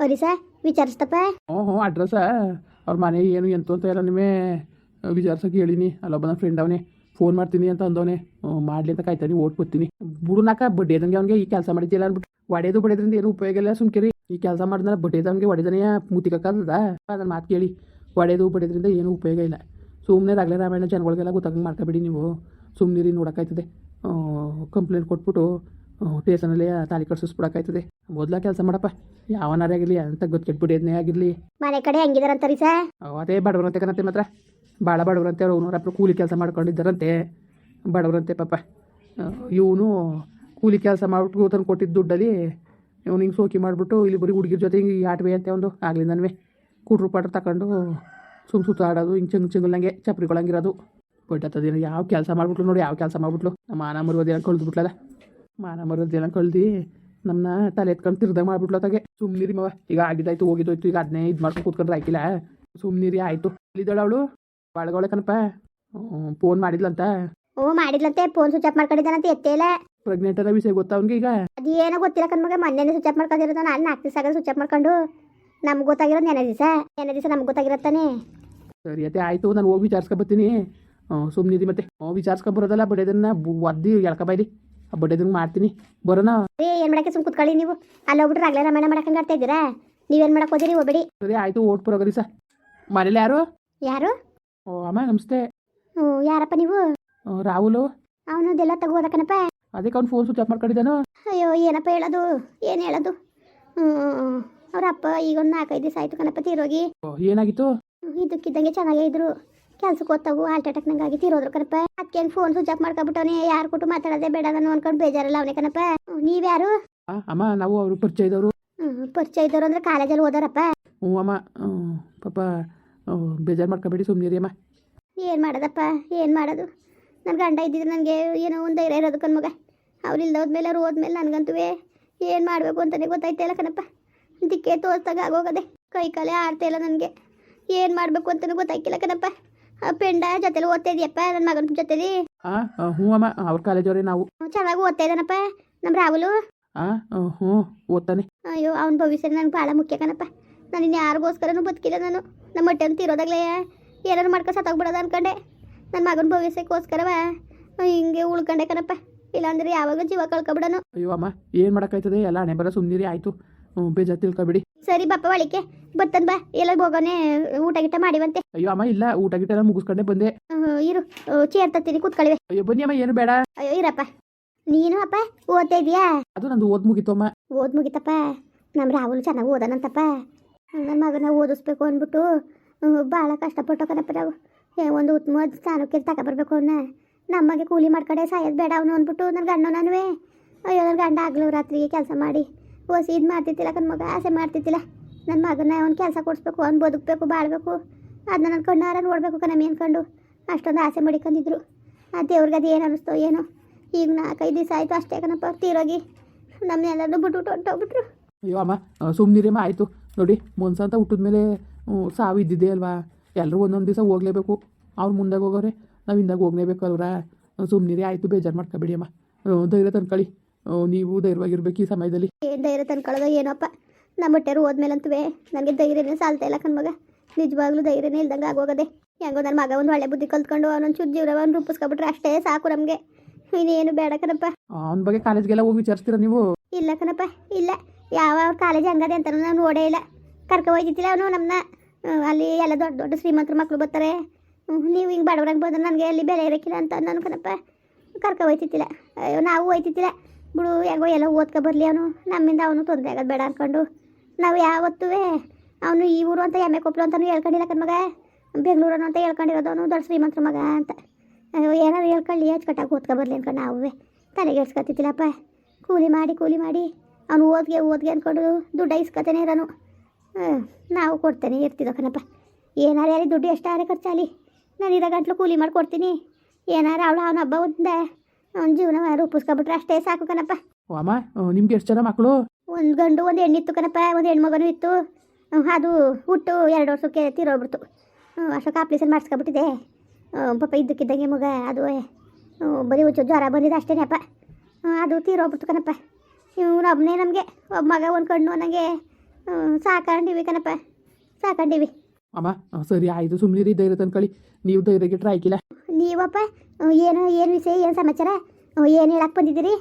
ಅವ್ರಿ ಸರ್ ವಿಚಾರಿಸ್ತಪ್ಪ ಹ್ಞೂ ಹ್ಞೂ ಅಡ್ರೆಸ್ಸ ಅವ್ರ ಮನೆ ಏನು ಎಂತ ಅಂತ ಎಲ್ಲ ನಿಮೇ ವಿಚಾರ್ಸಕ್ಕೆ ಹೇಳಿನಿ. ಅಲ್ಲೊಬ್ಬ ನನ್ನ ಫ್ರೆಂಡ್ ಅವನೇ. ಫೋನ್ ಮಾಡ್ತೀನಿ ಅಂತ ಅಂದವನೇ. ಮಾಡಲಿ ಅಂತ ಕಾಯ್ತಾನೆ ಓಟ್ ಕೊಡ್ತೀನಿ. ಬುಡುನಾಕ ಬಡ್ಡಿದಂಗೆ ಅವನಿಗೆ ಈ ಕೆಲಸ ಮಾಡಿದ್ದಿಲ್ಲ ಅಂದ್ಬಿಟ್ಟು ಒಡೆದು ಬಡಿದ್ರಿಂದ ಏನು ಉಪಯೋಗ ಇಲ್ಲ ಸುಮ್ಕಿರಿ ಈ ಕೆಲಸ ಮಾಡಿದ್ಮೇಲೆ ಬಡ್ಡಿದಂಗೆ ಒಡೆದನೆಯ ಮೂತಿಕಕ್ಕದ ನನ್ನ ಮಾತು ಕೇಳಿ. ಒಡೆದು ಬಡಿದ್ರಿಂದ ಏನೂ ಉಪಯೋಗ ಇಲ್ಲ. ಸುಮ್ಮನೆ ರಾಗಲೇ ರಾಮಾಯಣ ಜನಗಳಿಗೆಲ್ಲ ಗೊತ್ತಾಗಂಗೆ ಮಾಡ್ಕೊಬೇಡಿ ನೀವು. ಸುಮ್ಮನಿರಿ ನೋಡೋಕ್ಕಾಯ್ತದೆ. ಕಂಪ್ಲೇಂಟ್ ಕೊಟ್ಬಿಟ್ಟು ಸ್ಟೇಷನಲ್ಲಿ ತಾಲಿ ಕಟ್ಸಿಸ್ಬಿಡೋಕ್ಕಾಯ್ತದೆ ಮೊದ್ಲ ಕೆಲಸ ಮಾಡಪ್ಪ. ಯಾವನಾರೇ ಆಗಿರಲಿ ಅಂತ ಗೊತ್ತು ಕೆಟ್ಬಿಡಿ ಆಗಿರಲಿ. ಮನೆ ಕಡೆ ಹಂಗಿದಾರಂತರಿ ಸರ್? ಅದೇ ಬಡವರಂತೆ ಕನತೆ ಮಾತ್ರ. ಭಾಳ ಬಡವರಂತೆ ಅವ್ರು ಅವ್ರ ಕೂಲಿ ಕೆಲಸ ಮಾಡ್ಕೊಂಡಿದ್ದಾರಂತೆ. ಬಡವರಂತೆ ಪಾಪ. ಇವನು ಕೂಲಿ ಕೆಲಸ ಮಾಡ್ಬಿಟ್ಟು ತಂದು ಕೊಟ್ಟಿದ್ದ ದುಡ್ಡಲ್ಲಿ ಇವನು ಹಿಂಗೆ ಸೋಕಿ ಮಾಡಿಬಿಟ್ಟು ಇಲ್ಲಿ ಬರೀ ಹುಡುಗಿರ ಜೊತೆ ಹಿಂಗೆ ಆಟವೇ ಅಂತ ಒಂದು ಆಗ್ಲಿಂದನವೇ. ಕುಟ್ರು ಪಾಟ್ರು ತಗೊಂಡು ಸುಮ್ಮ ಸುತ್ತ ಆಡೋದು ಹಿಂಗೆ ಚಂಗ್ ಚಂಗಲ್ನಂಗೆ ಚಪ್ರಿಗಳಂಗಿರೋದು ಅದೇನು ಯಾವ ಕೆಲಸ ಮಾಡ್ಬಿಟ್ಲು ನೋಡಿ ಯಾವ ಕೆಲಸ ಮಾಡ್ಬಿಟ್ಲು. ನಮ್ಮ ಮಾನ ಮರುವುದೇನೋ ಕಳ್ದು ಮಾನ ಮರುವುದೇನೋ ಕಳ್ದು ನಮ್ಮನ್ನ ತಲೆ ಎತ್ಕೊಂಡು ತಿರ್ದಾಗ ಮಾಡ್ಬಿಟ್ಲ ಅತ್ತಾಗೆ. ಸುಮ್ಮನಿರಿ ಮವ. ಈಗ ಆಗಿದ್ದಾಯ್ತು ಹೋಗಿದ್ದೋಯ್ತು. ಈಗ ಅದನ್ನೇ ಇದು ಮಾಡ್ಕೊಂಡು ಕೂತ್ಕೊಂಡ್ರೆ ಆಯ್ಕಿಲ್ಲ. ಸುಮ್ಮನಿರಿ ಆಯಿತು. ಇಲ್ಲಿದ್ದಾಳು ಅವಳು. ಬಾಳಗವಳೆ ಕನಪ ಫೋನ್ ಮಾಡಿದ್ಲಂತ. ಓ ಮಾಡಿದ್ಲಂತೆ. ಫೋನ್ ಸ್ವಿಚ್ ಆಫ್ ಮಾಡ್ಕೊಂಡಿದ್ದಾನಂತೆ ಎತ್ತೇ ಇಲ್ಲ. ಪ್ರೆಗ್ನೆಂಟರ ವಿಷಯ ಗೊತ್ತಾ ಅವ್ನಿಗೆ ಈಗ? ಅದೇನೋ ಗೊತ್ತಿಲ್ಲ ಕಣ್ಮಗ ಮೊನ್ನೆ ಸ್ವಿಚ್ ಆಫ್ ಮಾಡ್ಕೊಂಡಿರೋದು. ನಾನು ನಾಲ್ಕು ದಿವಸ ಆಗಲ್ಲ ಸ್ವಿಚ್ ಆಫ್ ಮಾಡ್ಕೊಂಡು ನಮ್ಗೆ ಗೊತ್ತಾಗಿರೋದು ನೆನೆ ದಿವಸ. ನೆನೆ ದಿವಸ ನಮ್ಗೆ ಗೊತ್ತಾಗಿರತ್ತಾನೆ ಸರಿ ಅತ್ತೆ ಆಯಿತು. ನಾನು ಹೋಗಿ ವಿಚಾರಿಸ್ಕೊಬತ್ತೀನಿ ಸುಮ್ಮನಿರಿ ಮತ್ತೆ. ವಿಚಾರಿಸ್ಕೊಂಬರೋದಲ್ಲ ಬಡ್ಡೆದನ್ನ ಒದ್ದಿ ಎಳ್ಕೊಬೈರಿ ಬಡ್ಡೆದಂಗೆ ಮಾಡ್ತೀನಿ. ಬರೋಣ ಏ ಏನು ಮಾಡಕ್ಕೆ ಸುಮ್ ಕುತ್ಕೊಳ್ಳಿ ನೀವು? ಅಲ್ಲಿ ಹೋಗ್ಬಿಟ್ರೆ ಆಗ್ಲೇ ರಾಮಾಯಣ ಮಾಡಕ್ಕೆ ಆಡ್ತಾ ಇದ್ದೀರಾ? ನೀವೇನು ಮಾಡಕ್ಕೆ ಹೋದಿರಿ ಹೋಗ್ಬೇಡಿ. ಸರಿ ಆಯ್ತು ಓಟ್ ಪುರೋಗ್ರಿ ಸರ್ ಮನೇಲಿ ಯಾರು? ಯಾರು? ಓ ಅಮ್ಮ ನಮಸ್ತೆ. ಹ್ಞೂ ಯಾರಪ್ಪ ನೀವು? ಆ, ರಾಹುಲು. ಅವನು ಇದೆಲ್ಲ ತಗೋದಕ್ಕನಪ್ಪ ಅದಕ್ಕೆ ಅವ್ನು ಫೋನ್ ಸ್ವಿಚ್ ಆಫ್ ಮಾಡ್ಕೊಂಡಿದ್ದಾನು. ಅಯ್ಯೋ ಏನಪ್ಪ ಹೇಳೋದು? ಏನು ಹೇಳೋದು? ಹ್ಞೂ ಅವ್ರ ಅಪ್ಪ ಈಗ ಒಂದು ನಾಲ್ಕೈದು ದಿವಸ ಆಯ್ತು ಕಣಪ್ಪ ಇರೋಗಿ ಓ, ಏನಾಗಿತ್ತು? ಇದಕ್ಕಿದ್ದಂಗೆ ಚೆನ್ನಾಗೇ ಇದ್ರು. ಕೆಲ್ಸಕ್ಕೆ ಓದ್ತಾವು ಹಾರ್ಟ್ ಅಟ್ಯಾಕ್ ನಂಗಾಗಿ ತಿರೋದ್ರು ಕಣಪ್ಪ. ಅದಕ್ಕೆ ಫೋನ್ ಸ್ವಿಚ್ ಆಫ್ ಮಾಡ್ಕೊಬಿಟ್ಟವನೇ ಯಾರು ಕೊಟ್ಟು ಮಾತಾಡೋದೇ ಬೇಡ ನಾನು ಅನ್ಕೊಂಡು ಬೇಜಾರಲ್ಲ ಅವನೇ ಕಣಪ್ಪ. ನೀವ್ಯಾರು ಅಮ್ಮ ನಾವು ಅವರು ಪರಿಚಯ ಇದ್ದವರು. ಪರಿಚಯ ಇದ್ದವ್ರು ಅಂದ್ರೆ ಕಾಲೇಜಲ್ಲಿ ಓದಾರಪ್ಪ. ಹ್ಞೂ ಅಮ್ಮ ಪಾಪ ಬೇಜಾರು ಮಾಡ್ಕೊಬೇಡಿ ಸುಮ್ಮನಿರಿ ಅಮ್ಮ. ಏನು ಮಾಡೋದಪ್ಪ ಏನು ಮಾಡೋದು? ನನ್ನ ಗಂಡ ಇದ್ದಿದ್ರೆ ನನಗೆ ಏನೋ ಒಂದು ಧೈರ್ಯ ಇರೋದು ಕಣ್ಮಗ ಅವ್ರು ಇಲ್ದ ಹೋದ್ಮೇಲೆ ಅವ್ರು ಹೋದ್ಮೇಲೆ ನನಗಂತೂ ಏನು ಮಾಡಬೇಕು ಅಂತಲೇ ಗೊತ್ತಾಯ್ತಾ ಇಲ್ಲ ಕಣಪ್ಪ. ದಿಕ್ಕೇ ತೋರ್ಸ್ದಾಗ ಆಗೋಗದೆ ಕೈ ಕಾಲೇ ಆಡ್ತಾ ಇಲ್ಲ ನನಗೆ. ಏನು ಮಾಡಬೇಕು ಅಂತಲೂ ಗೊತ್ತಾಯ್ತಿಲ್ಲ ಕಣಪ್ಪ. ಆ ಪೆಂಡ ಜೊತೆಲಿ ಓದ್ತಾ ಇದೆಯಪ್ಪ ನನ್ನ ಮಗನ ಜೊತೆಲಿ. ಹಾಂ ಹ್ಞೂ ಅಮ್ಮ ಅವ್ರ ಕಾಲೇಜವ್ರೆ ನಾವು. ಚೆನ್ನಾಗಿ ಓದ್ತಾ ಇದ್ದಾನಪ್ಪ ನಮ್ಮ ರಾಹುಲು. ಹಾಂ ಹ್ಞೂ ಓದ್ತಾನೆ. ಅಯ್ಯೋ ಅವನ ಭವಿಷ್ಯ ನನಗೆ ಭಾಳ ಮುಖ್ಯ ಕಣಪ್ಪ. ನಾನು ಇನ್ನು ಯಾರಿಗೋಸ್ಕರನೂ ಬದುಕಿಲ್ಲ ನಾನು. ನಮ್ಮ ಹೊಟ್ಟೆ ಅಂತ ಇರೋದಾಗ್ಲೇ ಏನಾರು ಮಾಡ್ಕೊಂಡು ಸತ್ತೋಗ್ಬಿಡೋದು ಅನ್ಕೊಂಡೆ. ನನ್ನ ಮಗನ ಭವಿಷ್ಯಕ್ಕೋಸ್ಕರವ ಹಿಂಗೆ ಉಳ್ಕೊಂಡೆ ಕಣಪ್ಪ. ಇಲ್ಲಾಂದ್ರೆ ಯಾವಾಗ ಜೀವ ಕಳ್ಕೊಬಿಡೋನು. ಅಯ್ಯೋ ಅಮ್ಮ ಏನು ಮಾಡೋಕ್ಕಾಯ್ತದೆ? ಎಲ್ಲ ಹಣೆ ಬರೋ ಸುಮ್ಮನಿರಿ ಆಯಿತು ಬೇಜಾರು ತಿಳ್ಕೊಬಿಡಿ. ಸರಿ ಬಪ್ಪ ಒಳಿಕೆ ಬತ್ತನ್ ಬಾ ಎಲ್ಲ ಹೋಗೋನೆ ಊಟ ಗಿಟ ಮಾಡಿವಂತೆ. ಅಯ್ಯೋ ಅಮ್ಮ ಇಲ್ಲ ಊಟ ಗಿಟ ಎಲ್ಲ ಮುಗಿಸ್ಕೊಂಡೆ ಬಂದೆ. ಇರು ಚೇರ್ ತತ್ತೀನಿ ಕೂತ್ಕೊಳ್ಳಿವೆ ಅಯ್ಯೋ ಬನ್ನಿ ಅಮ್ಮ ಏನು ಬೇಡ. ಅಯ್ಯೋ ಇರಪ್ಪ. ನೀನು ಅಪ್ಪ ಓದ್ತಾ ಇದೀಯಾ? ಅದು ನಂದು ಓದ್ ಮುಗೀತು ಅಮ್ಮ. ಓದ್ ಮುಗಿತಪ್ಪ. ನಮ್ಮ ರಾಹುಲ್ ಚೆನ್ನಾಗಿ ಓದನಂತಪ್ಪ. ನನ್ನ ಮಗನ ಓದಿಸ್ಬೇಕು ಅಂದ್ಬಿಟ್ಟು ಭಾಳ ಕಷ್ಟಪಟ್ಟು ಕಣಪ್ಪ ನಾವು ಏ ಒಂದು ಉತ್ತಮವಾದ ಸ್ಥಾನಕ್ಕೆ ತಗೊಬರ್ಬೇಕು ಅವನ್ನ ನಮ್ಮಗೆ ಕೂಲಿ ಮಾಡ್ಕಡೆ ಸಾಯೋದು ಬೇಡ ಅವನು ಅಂದ್ಬಿಟ್ಟು ನನ್ನ ಗಂಡ ನಾನುವೇ. ಅಯ್ಯೋ ನನ್ನ ಗಂಡ ಆಗ್ಲೂ ರಾತ್ರಿಗೆ ಕೆಲಸ ಮಾಡಿ. ಓಸಿ ಇದು ಮಾಡ್ತಿದ್ದಿಲ್ಲ ಕನ್ ಮಗ ಆಸೆ ಮಾಡ್ತಿದ್ದಿಲ್ಲ. ನನ್ನ ಮಗನ ಅವ್ನು ಕೆಲಸ ಕೊಡಿಸ್ಬೇಕು ಅವ್ನು ಬದುಕಬೇಕು ಬಾಳ್ಬೇಕು. ಅದನ್ನ ನನ್ನ ಕಣ್ಣಾರ ನೋಡಬೇಕು ಕಣಮ್ಮಿ ಕಂಡು. ಅಷ್ಟೊಂದು ಆಸೆ ಮಾಡಿಕೊಂಡಿದ್ರು ಆ ದೇವ್ರಿಗೆ ಅದು ಏನು ಅನ್ನಿಸ್ತೋ ಏನೋ. ಈಗ ನಾಲ್ಕೈದು ದಿವಸ ಆಯಿತು ಅಷ್ಟೇ ಕಣಪ್ಪ ಅವ್ರು ತೀರೋಗಿ ನಮ್ಮನ್ನೆಲ್ಲರೂ ಬಿಟ್ಬಿಟ್ಟು ಹೊಂಟೋಗ್ಬಿಟ್ರು. ಅಯ್ಯೋ ಅಮ್ಮ ಸುಮ್ಮನಿರಿ ಅಮ್ಮ ಆಯಿತು. ನೋಡಿ ಮುನ್ಸಂತ ಅಂತ ಹುಟ್ಟಿದ ಮೇಲೆ ಸಾವು ಇದ್ದಿದ್ದೆ ಅಲ್ವಾ? ಎಲ್ಲರೂ ಒಂದೊಂದು ದಿವಸ ಹೋಗ್ಲೇಬೇಕು. ಅವ್ರು ಮುಂದಾಗ ಹೋಗೋರೆ ನಾವು ಹಿಂದಾಗ ಹೋಗ್ಲೇಬೇಕು ಅಲ್ವ್ರ ಸುಮ್ಮನಿರಿ ಆಯಿತು ಬೇಜಾರು ಮಾಡ್ಕೊಬೇಡಿ ಅಮ್ಮ. ಧೈರ್ಯ ತಂದ್ಕೊಳ್ಳಿ. ನೀವು ಧೈರ್ಯವಾಗಿರ್ಬೇಕು ಈ ಸಮಯದಲ್ಲಿ. ಏನು ಧೈರ್ಯ ತಂದ್ಕೊಳ್ಳೋದು ಏನಪ್ಪ. ನಮ್ಮ ಹೊಟ್ಟೆರು ಹೋದ್ಮೇಲಂತೂ ನನಗೆ ಧೈರ್ಯನೇ ಸಾಲ್ತ ಇಲ್ಲ ಕಣ್ಮಗ ನಿಜವಾಗ್ಲೂ ಧೈರ್ಯನೇ ಇಲ್ದಂಗೆ ಆಗೋಗದೆ. ಹೆಂಗೋ ನನ್ನ ಮಗ ಒಂದು ಒಳ್ಳೆ ಬುದ್ಧಿ ಕಲ್ತ್ಕೊಂಡು ಅವನೊಂದು ಚೂರು ಜೀವನವನ್ನು ರೂಪಿಸ್ಕೊಬಿಟ್ರೆ ಅಷ್ಟೇ ಸಾಕು ನಮಗೆ. ಇನ್ನೇನು ಬೇಡ ಕಣಪ್ಪ. ಅವನ ಬಗ್ಗೆ ಕಾಲೇಜ್ಗೆಲ್ಲ ಹೋಗಿ ವಿಚಾರಿಸ್ತೀರ ನೀವು? ಇಲ್ಲ ಕಣಪ್ಪ ಇಲ್ಲ. ಯಾವ ಕಾಲೇಜ್ ಹಂಗದೆ ಅಂತ ನಾನು ನೋಡೇ ಇಲ್ಲ. ಕರ್ಕೊ ಹೋಗಿದ್ದಿಲ್ಲ ಅವನು ನಮ್ಮನ್ನ ಅಲ್ಲಿ ಎಲ್ಲ ದೊಡ್ಡ ದೊಡ್ಡ ಶ್ರೀಮಂತರ ಮಕ್ಕಳು ಬರ್ತಾರೆ. ನೀವು ಹಿಂಗೆ ಬಡವರಾಗಿ ಬಂದ್ರೆ ನನಗೆ ಅಲ್ಲಿ ಬೆಲೆ ಇರೋಕ್ಕಿಲ್ಲ ಅಂತ ನಾನು ಕಣಪ್ಪ. ಕರ್ಕೊ ಹೋಯ್ತಿತ್ತಿಲ್ಲ ಅಯ್ಯೋ ನಾವು ಹೋಯ್ತಿತ್ತಿಲ್ಲ ಬಿಡು ಹೆಂಗೋ ಎಲ್ಲ ಓದ್ಕೊ ಬರಲಿ ಅವನು. ನಮ್ಮಿಂದ ಅವನು ತೊಂದರೆ ಆಗೋದು ಬೇಡ ಅಂದ್ಕೊಂಡು ನಾವು ಯಾವತ್ತೂ ಅವನು ಈ ಊರು ಅಂತ ಎಮ್ಮೆ ಕೊಪ್ಪಲು ಅಂತಲೂ ಹೇಳ್ಕೊಂಡಿಲ್ಲ ಕಣ್ಮಗ ಬೆಂಗಳೂರನ್ನು ಅಂತ ಹೇಳ್ಕೊಂಡಿರೋದು ಅವನು, ದೊಡ್ಡ ಶ್ರೀಮಂತರ ಮಗ ಅಂತ. ಅಯ್ಯೋ ಏನಾದ್ರು ಹೇಳ್ಕೊಳ್ಳಿ ಅಚ್ಚುಕಟ್ಟಾಗಿ ಓದ್ಕೊ ಬರ್ಲಿ ಅನ್ಕೊಂಡು ನಾವು ತಲೆಗೆ ಎಡ್ಸ್ಕೊತಿದ್ದಿಲ್ಲಪ್ಪ. ಕೂಲಿ ಮಾಡಿ ಕೂಲಿ ಮಾಡಿ. ಅವನು ಓದ್ಗೆ ಓದ್ಗೆ ಅಂದ್ಕೊಂಡು ದುಡ್ಡು ಇಸ್ಕೊತಾನೆ ಇರೋನು. ನಾವು ಕೊಡ್ತೇನೆ ಇರ್ತಿದ್ದೋ ಕಣಪ್ಪ. ಏನಾರು ಯಾರಿ ದುಡ್ಡು ಎಷ್ಟಾರೆ ಖರ್ಚಾಲಿ? ನಾನು ಇರೋ ಗಂಟ್ಲು ಕೂಲಿ ಮಾಡಿ ಕೊಡ್ತೀನಿ. ಏನಾರು ಅವಳು, ಅವನ ಹಬ್ಬ ಒಂದ ಅವ್ನ ಜೀವನ ರೂಪಿಸ್ಕೊಬಿಟ್ರೆ ಅಷ್ಟೇ ಸಾಕು ಕಣಪ್ಪ. ಅಮ್ಮ ನಿಮ್ಗೆ ಎಷ್ಟು ಜನ ಮಕ್ಕಳು ಒಂದು ಗಂಡು ಒಂದು ಹೆಣ್ಣಿತ್ತು ಕಣಪ್ಪ ಒಂದು ಹೆಣ್ಮಗನೂ ಇತ್ತು. ಅದು ಹುಟ್ಟು ಎರಡು ವರ್ಷಕ್ಕೆ ತೀರೋಗ್ಬಿಡ್ತು. ಅಶೋಕ ಆಪ್ರೇಷನ್ ಮಾಡಿಸ್ಕೊಬಿಟ್ಟಿದೆ. ಪಾಪ ಇದ್ದಕ್ಕಿದ್ದಂಗೆ ಮಗ ಅದು ಬರೀ ಹುಚ್ಚು ಜ್ವರ ಬಂದಿದೆ ಅಷ್ಟೇನೇಪ್ಪ ಅದು ತೀರೋಗ್ಬಿಡ್ತು ಕಣಪ್ಪ. ಇವನು ಒಬ್ಬನೇ ನಮಗೆ ಒಬ್ಬ ಮಗ ಒಂದು ಕಣ್ಣು ನನಗೆ ಸಾಕೊಂಡಿವಿ ಕಣಪ್ಪ. ಸಾಕೊಂಡಿವಿ. ಅಮ್ಮ ಸರಿ ಆಯಿತು ಸುಮ್ಮನೆ ಧೈರ್ಯ ತಂದ್ಕೊಳ್ಳಿ ನೀವು ಧೈರ್ಯಕ್ಕೆ ಟ್ರೈ ಆಯ್ಕಿಲ್ಲ ನೀವಪ್ಪ ಏನು ಏನು ವಿಷಯ ಏನು ಸಮಾಚಾರ? ಏನು ಹೇಳಕ್ಕೆ ಬಂದಿದ್ದೀರಿ?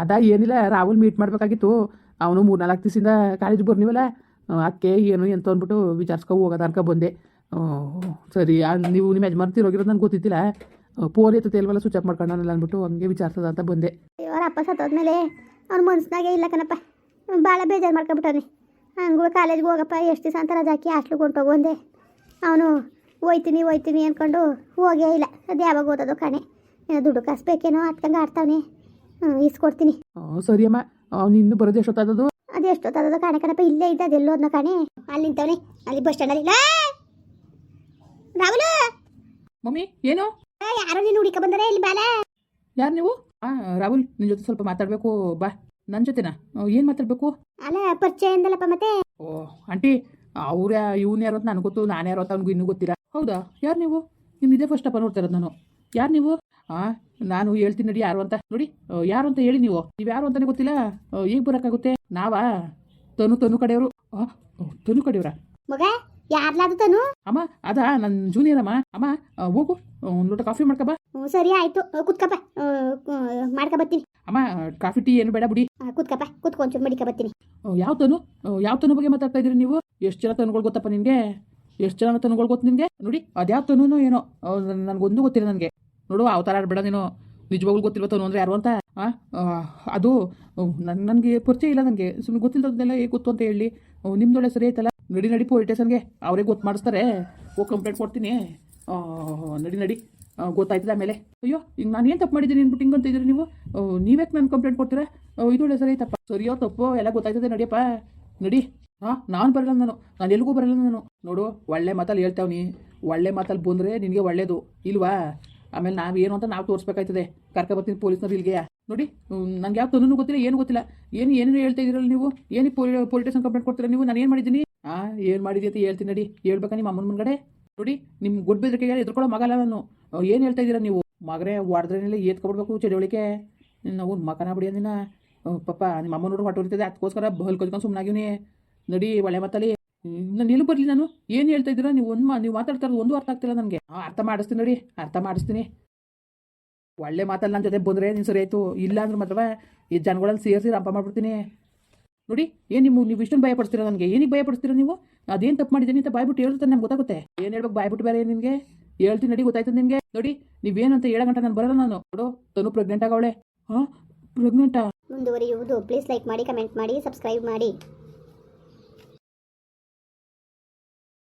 ಅದ ಏನಿಲ್ಲ ರಾಹುಲ್ ಮೀಟ್ ಮಾಡಬೇಕಾಗಿತ್ತು. ಅವನು ಮೂರ್ನಾಲ್ಕು ದಿವಸದಿಂದ ಕಾಲೇಜ್ ಬರ್ನಿವಲ್ಲ ಅಕ್ಕೆ ಏನು ಎಂತ ಅಂದ್ಬಿಟ್ಟು ವಿಚಾರಿಸ್ಕೊ ಹೋಗೋದ ಅನ್ಕೊ ಬಂದೆ. ಸರಿ ನೀವು ನಿಮ್ಮ ಯಜಮಾನ್ ತಿರೋಗಿರೋದು ನನಗೆ ಗೊತ್ತಿದ್ದಿಲ್ಲ ಫೋನ್ ಎತ್ತುತ್ತೆ ಇಲ್ವಲ್ಲ ಸ್ವಿಚ್ ಆಫ್ ಮಾಡ್ಕೊಂಡಲ್ಲ ಅಂದ್ಬಿಟ್ಟು ಹಂಗೆ ವಿಚಾರಿಸೋದ ಅಂತ ಬಂದೆ. ಅವ್ರ ಅಪ್ಪ ಸತ್ತೋದ್ಮೇಲೆ ಅವ್ನ ಮನ್ಸಿನಾಗೆ ಇಲ್ಲ ಕಣಪ್ಪ. ಭಾಳ ಬೇಜಾರು ಮಾಡ್ಕೊಬಿಟ್ಟವ್ನಿ ಹಂಗೂ ಕಾಲೇಜ್ಗೆ ಹೋಗಪ್ಪ ಎಷ್ಟು ದಿವಸ ಅಂತ ರಜೆ ಹಾಕಿ ಹಾಸ್ಟ್ಲಿಗೆ ಹೊಂಟೋಗು ಅಂದೆ ಅವನು ಹೋಯ್ತೀನಿ ಹೋಯ್ತೀನಿ ಅಂದ್ಕೊಂಡು ಹೋಗೇ ಇಲ್ಲ. ಅದು ಯಾವಾಗ ಓದೋದು ಕಣೆ. ದುಡ್ಡು ಕಾಸು ಬೇಕೇನೋ ಹತ್ಕಂಗೆ ಆಡ್ತಾವನೆ. ಹ್ಞೂ ಇಸ್ಕೊಡ್ತೀನಿ ಸರಿ ಅಮ್ಮ ಇನ್ನೂ ಬರೋದು ಎಷ್ಟೊತ್ತಾದದು? ಅದು ಎಷ್ಟೊತ್ತಾದದು ಕಾಣೆ ಕಣಪ್ಪ ಇಲ್ಲೇ ಇದ್ದ ಅದೆಲ್ಲೋ ಅದನ್ನ ಕಾಣೆ. ಅಲ್ಲಿ ನಿಂತವನೆ ಅಲ್ಲಿ ಬಸ್ ಸ್ಟ್ಯಾಂಡ್ ಅಲ್ಲಿ. ರಾಹುಲ್! ಮಮ್ಮಿ ಏನು? ಯಾರು ನೀನು ಹುಡುಕ ಬಂದರೆ ಇಲ್ಲಿ ಬಾಲ. ಯಾರು ನೀವು? ಆ ರಾಹುಲ್ ನಿನ್ನ ಜೊತೆ ಸ್ವಲ್ಪ ಮಾತಾಡಬೇಕು ಬಾ. ನನ್ನ ಜೊತೆನಾ? ಏನು ಮಾತಾಡಬೇಕು? ಅಲ್ಲ ಪರಿಚಯ ಎಂದಲ್ಲಪ್ಪ ಮತ್ತೆ. ಓ ಆಂಟಿ ಅವ್ರ ಇವ್ನು ಯಾರು ಅಂತ ನನಗೆ ಗೊತ್ತು ನಾನು ಯಾರು ಅಂತ ಅವ್ನಿಗೂ ಇನ್ನೂ ಗೊತ್ತಿಲ್ಲ. ಹೌದಾ? ಯಾರು ನೀವು? ನಿಮ್ ಇದೇ ಫಸ್ಟ್ ಅಪ್ಪ ನೋಡ್ತಾ ಇರೋದು ನಾನು. ಯಾರು ನೀವು? ನಾನು ಹೇಳ್ತೀನಿ ನೋಡಿ ಯಾರು ಅಂತ. ನೋಡಿ ಯಾರು ಅಂತ ಹೇಳಿ ನೀವು. ನೀವು ಯಾರು ಅಂತಲೇ ಗೊತ್ತಿಲ್ಲ? ಈಗ ಬರೋಕ್ಕಾಗುತ್ತೆ? ನಾವಾ? ತನು ತನು ಕಡೆಯವರು. ತನು ಕಡೆಯವರ? ಮಗ ಯಾರ್ಲಾದು ತನು? ಅಮ್ಮ ಅದ ನನ್ನ ಜೂನಿಯರ್ ಅಮ್ಮ. ಅಮ್ಮ ಹೋಗು. ಒಂದು ಲೋಟ ಕಾಫಿ ಮಾಡ್ಕೊ ಬಾ. ಹ್ಞೂ ಸರಿ ಆಯ್ತು. ಕುತ್ಕಪ್ಪ ಮಾಡ್ಕ ಬರ್ತೀನಿ. ಅಮ್ಮ ಕಾಫಿ ಟೀ ಏನು ಬೇಡ ಬಿಡಿ. ಕುತ್ಕಪ್ಪ ಕುತ್ಕೊಂಚೂರು ಮಡಿಕ ಬರ್ತೀನಿ. ಯಾವ ತನು? ಯಾವ ತನು ಬಗ್ಗೆ ಮಾತಾಡ್ತಾ ಇದ್ದೀರಿ ನೀವು? ಎಷ್ಟು ಜನ ತನುಗಳು ಗೊತ್ತಪ್ಪ ನಿನ್ಗೆ? ಎಷ್ಟು ಜನ ತನುಗಳು ಗೊತ್ತು ನಿನ್ಗೆ? ನೋಡಿ ಅದ್ಯಾವ ತನು ಏನೋ? ನನ್ಗೊಂದು ಗೊತ್ತಿಲ್ಲ ನನಗೆ. ನೋಡು ಅವತಾರ ಆಡ್ಬೇಡ ನೀನು. ನಿಜವಾಗ್ಲೂ ಗೊತ್ತಿಲ್ವ ತನು ಅಂದರೆ ಯಾರು ಅಂತ? ಅದು ನನ್, ನನಗೆ ಪರಿಚಯ ಇಲ್ಲ ನನಗೆ. ಸುಮ್ಮನೆ ಗೊತ್ತಿಲ್ಲದನ್ನೆಲ್ಲ ಹೇಗೆ ಗೊತ್ತು ಅಂತ ಹೇಳಿ. ನಿಮ್ದೊಳ್ಳೆ ಸರಿ ಆಯ್ತಲ್ಲ? ನಡಿ ನಡಿ ಸ್ಟೇಷನ್ಗೆ ಅವರೇ ಗೊತ್ತು ಮಾಡಿಸ್ತಾರೆ. ಹೋಗಿ ಕಂಪ್ಲೇಂಟ್ ಕೊಡ್ತೀನಿ. ನಡಿ ನಡಿ. ಗೊತ್ತಾಯ್ತದ ಆಮೇಲೆ. ಅಯ್ಯೋ ಈಗ ನಾನು ಏನು ತಪ್ಪು ಮಾಡಿದ್ದೀನಿ? ಅಂದ್ಬಿಟ್ಟು ಹಿಂಗೆ ಅಂತ ಇದ್ದೀರಿ ನೀವು? ನೀವ್ಯಾಕೆ ನಾನು ಕಂಪ್ಲೇಂಟ್ ಕೊಡ್ತೀರಾ? ಇದೊಳ್ಳೆ ಸರಿ ಆಯ್ತಪ್ಪ. ಸರಿಯೋ ತಪ್ಪೋ ಎಲ್ಲ ಗೊತ್ತಾಯ್ತದೆ ನಡಿಯಪ್ಪ. ನಡಿ. ಹಾಂ ನಾನು ಬರಲ್ಲ ನಾನು. ನಾನು ಎಲ್ಲಿಗೂ ಬರಲ್ಲ ನಾನು. ನೋಡು, ಒಳ್ಳೆ ಮಾತಲ್ಲಿ ಹೇಳ್ತಾವ್ನಿ ಒಳ್ಳೆ ಮಾತಲ್ಲಿ ಬಂದರೆ ನಿನಗೆ ಒಳ್ಳೇದು. ಇಲ್ವಾ? ಆಮೇಲೆ ನಾವು ಏನು ಅಂತ ನಾವು ತೋರಿಸ್ಬೇಕಾಯ್ತದೆ. ಕರ್ಕೊ ಬರ್ತೀನಿ ಪೊಲೀಸ್ನವ್ರು ಇಲ್ಲಿಗೆ. ನೋಡಿ ನಂಗೆ ಯಾವ ತನೂ ಗೊತ್ತಿಲ್ಲ, ಏನು ಗೊತ್ತಿಲ್ಲ. ಏನು, ಏನೇನು ಹೇಳ್ತಾ ಇದ್ದೀರಲ್ಲ ನೀವು? ಏನು ಪೊಲಿ ಪೊಲೀಸ್ ಸ್ಟೇಷನ್ ಕಂಪ್ಲೇಂಟ್ ಕೊಡ್ತೀರಾ ನೀವು? ನಾನು ಏನು ಮಾಡಿದ್ದೀನಿ? ಆ, ಏನು ಮಾಡಿದಿ ಅಂತ ಹೇಳ್ತೀನಿ ನಡಿ. ಹೇಳ್ಬೇಕಾ ನಿಮ್ಮ ಅಮ್ಮನ ಮುಂದ್ಗಡೆ? ನೋಡಿ ನಿಮ್ಮ ಗುಡ್ ಬೆದರಿಕೆಗೆ ಎದ್ಕೊಳ್ಳೋ ಮಗಲ್ಲ ನಾನು. ಏನು ಹೇಳ್ತಾ ಇದ್ದೀರಾ ನೀವು? ಮಗರೇ ಹೊಡೆದ್ರೇನೆಲ್ಲ ಏತ್ಕೊಬಿಡ್ಬೇಕು ಚಳಿವಳಿಕೆ. ನಾವು ಮಕನ ಬಿಡಿ ಅಂದಿನ. ಪಪ್ಪ ನಿಮ್ಮ ಅಮ್ಮ ನೋಡ್ರಿ ಹೊಟ್ಟೆ ಅದಕ್ಕೋಸ್ಕರ ಬಹಲ್ ಕೊಚ್ಕೊಂಡು ಸುಮ್ಮನಾಗಿವ್ನಿ ನಡಿ, ಒಳ್ಳೆ ಮಾತಲ್ಲಿ. ನಾನು ಎಲ್ಲಿ ಬರಲಿ ನಾನು? ಏನು ಹೇಳ್ತಾ ಇದ್ದೀರಾ? ನೀವು ಒಂದು ಮಾ ನೀವು ಮಾತಾಡ್ತಾ ಇರೋದು ಒಂದು ಅರ್ಥ ಆಗ್ತಿಲ್ಲ ನನಗೆ. ಅರ್ಥ ಮಾಡಿಸ್ತೀನಿ ನೋಡಿ, ಅರ್ಥ ಮಾಡಿಸ್ತೀನಿ. ಒಳ್ಳೆ ಮಾತಲ್ಲ ನನ್ನ ಜೊತೆ ಬಂದರೆ ನೀನು ಸರಿ ಆಯಿತು. ಇಲ್ಲ ಅಂದ್ರೆ ಮಾತ್ರ ಈ ಜನಗಳಲ್ಲಿ ಸೇರಿಸಿ ರಂಪ ಮಾಡ್ಬಿಡ್ತೀನಿ. ನೋಡಿ, ಏನು ನಿಮ್ಮ ನೀವು ಇಷ್ಟೊಂದು ಭಯ ಪಡಿಸ್ತೀರಾ ನನಗೆ? ಏನಿಗೆ ಭಯ ಪಡಿಸ್ತೀರಾ ನೀವು? ಅದೇನು ತಪ್ಪು ಮಾಡಿದ್ದೀನಿ ಅಂತ ಬಾಯ್ಬಿಟ್ಟು ಹೇಳ್ತಾರೆ ನಮ್ಗೆ ಗೊತ್ತಾಗುತ್ತೆ. ಏನು ಹೇಳ್ಬೇಕು ಬಾಯ್ಬಿಟ್ಟು ಬೇರೆ ನಿನಗೆ? ಹೇಳ್ತೀನಿ ನಡಿ, ಗೊತ್ತಾಯ್ತು ನಿಮಗೆ ನೋಡಿ ನೀವೇನು ಅಂತ ಹೇಳೋ ಗಂಟ ನಾನು ಬರಲ್ಲ ನಾನು. ನೋಡು, ತನು ಪ್ರೆಗ್ನೆಂಟ್ ಆಗವಳೆ. ಹಾಂ ಪ್ರೆಗ್ನೆಂಟಾ ಮುಂದುವರಿಯುವುದು. ಪ್ಲೀಸ್ ಲೈಕ್ ಮಾಡಿ ಕಮೆಂಟ್ ಮಾಡಿ ಸಬ್ಸ್ಕ್ರೈಬ್ ಮಾಡಿ.